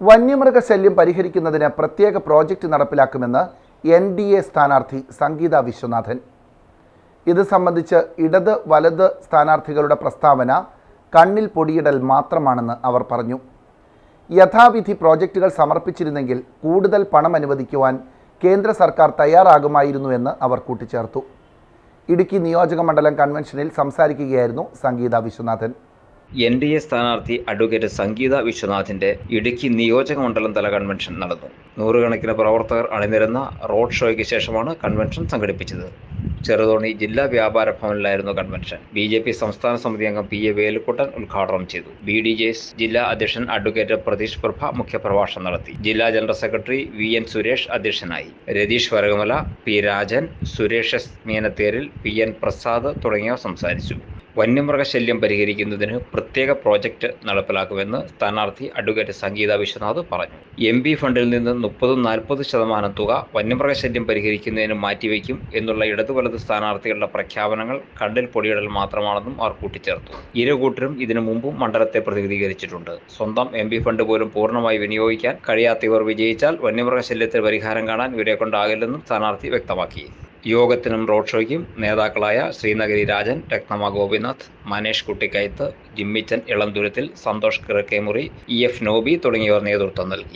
വന്യമൃഗശല്യം പരിഹരിക്കുന്നതിന് പ്രത്യേക പ്രോജക്റ്റ് നടപ്പിലാക്കുമെന്ന് എൻ ഡി എ സ്ഥാനാർത്ഥി സംഗീത വിശ്വനാഥൻ. ഇത് സംബന്ധിച്ച് ഇടത് വലത് സ്ഥാനാർത്ഥികളുടെ പ്രസ്താവന കണ്ണിൽ പൊടിയിടൽ മാത്രമാണെന്ന് അവർ പറഞ്ഞു. യഥാവിധി പ്രോജക്റ്റുകൾ സമർപ്പിച്ചിരുന്നെങ്കിൽ കൂടുതൽ പണം അനുവദിക്കുവാൻ കേന്ദ്ര സർക്കാർ തയ്യാറാകുമായിരുന്നുവെന്ന് അവർ കൂട്ടിച്ചേർത്തു. ഇടുക്കി നിയോജക മണ്ഡലം കൺവെൻഷനിൽ സംസാരിക്കുകയായിരുന്നു Sangeetha Viswanathan. N D A സ്ഥാനാർത്ഥി അഡ്വക്കേറ്റ് സംഗീത വിശ്വനാഥിന്റെ ഇടുക്കി നിയോജക മണ്ഡലം തല കൺവെൻഷൻ നടന്നു. നൂറുകണക്കിന് പ്രവർത്തകർ അണിനിരന്ന റോഡ് ഷോയ്ക്ക് ശേഷമാണ് കൺവെൻഷൻ സംഘടിപ്പിച്ചത്. ചെറുതോണി ജില്ലാ വ്യാപാര ഭവനിലായിരുന്നു കൺവെൻഷൻ ബി ജെ പി സംസ്ഥാന സമിതി അംഗം പി എ വേലുക്കുട്ടൻ ഉദ്ഘാടനം ചെയ്തു. ബി ഡി ജെ ജില്ലാ അധ്യക്ഷൻ അഡ്വക്കേറ്റ് പ്രതീഷ് പ്രഭ മുഖ്യപ്രഭാഷണം നടത്തി. ജില്ലാ general secretary V N Suresh അധ്യക്ഷനായി. Ratheesh Varakamala P Rajan Suresh S Meenatheril P N Prasad തുടങ്ങിയവർ സംസാരിച്ചു. വന്യമൃഗശല്യം പരിഹരിക്കുന്നതിന് പ്രത്യേക പ്രോജക്റ്റ് നടപ്പിലാക്കുമെന്ന് സ്ഥാനാർത്ഥി അഡ്വക്കേറ്റ് സംഗീത വിശ്വനാഥ് പറഞ്ഞു. എം പി ഫണ്ടിൽ നിന്ന് മുപ്പതും നാൽപ്പത് ശതമാനം തുക വന്യമൃഗശല്യം പരിഹരിക്കുന്നതിന് മാറ്റിവെക്കും എന്നുള്ള ഇടതു വലത് സ്ഥാനാർത്ഥികളുടെ പ്രഖ്യാപനങ്ങൾ കണ്ടിൽ പൊടിയിടൽ മാത്രമാണെന്നും അവർ കൂട്ടിച്ചേർത്തു. ഇരു കൂട്ടരും ഇതിനു മുമ്പും മണ്ഡലത്തെ പ്രതിനിധീകരിച്ചിട്ടുണ്ട്. സ്വന്തം എം ഫണ്ട് പോലും പൂർണമായി വിനിയോഗിക്കാൻ കഴിയാത്ത ഇവർ വിജയിച്ചാൽ വന്യമൃഗശല്യത്തിന് പരിഹാരം കാണാൻ ഇവരെ കൊണ്ടാകില്ലെന്നും സ്ഥാനാർത്ഥി വ്യക്തമാക്കി. യോഗത്തിനും റോഡ് ഷോയ്ക്കും നേതാക്കളായ ശ്രീനഗരി രാജൻ രത്നമ ഗോപിനാഥ് മനേഷ് കുട്ടിക്കയത്ത് ജിമ്മിച്ചൻ ഇളംതുരത്തിൽ സന്തോഷ് കിഴക്കേമുറി ഇ എഫ് നോബി തുടങ്ങിയവർ നേതൃത്വം നൽകി.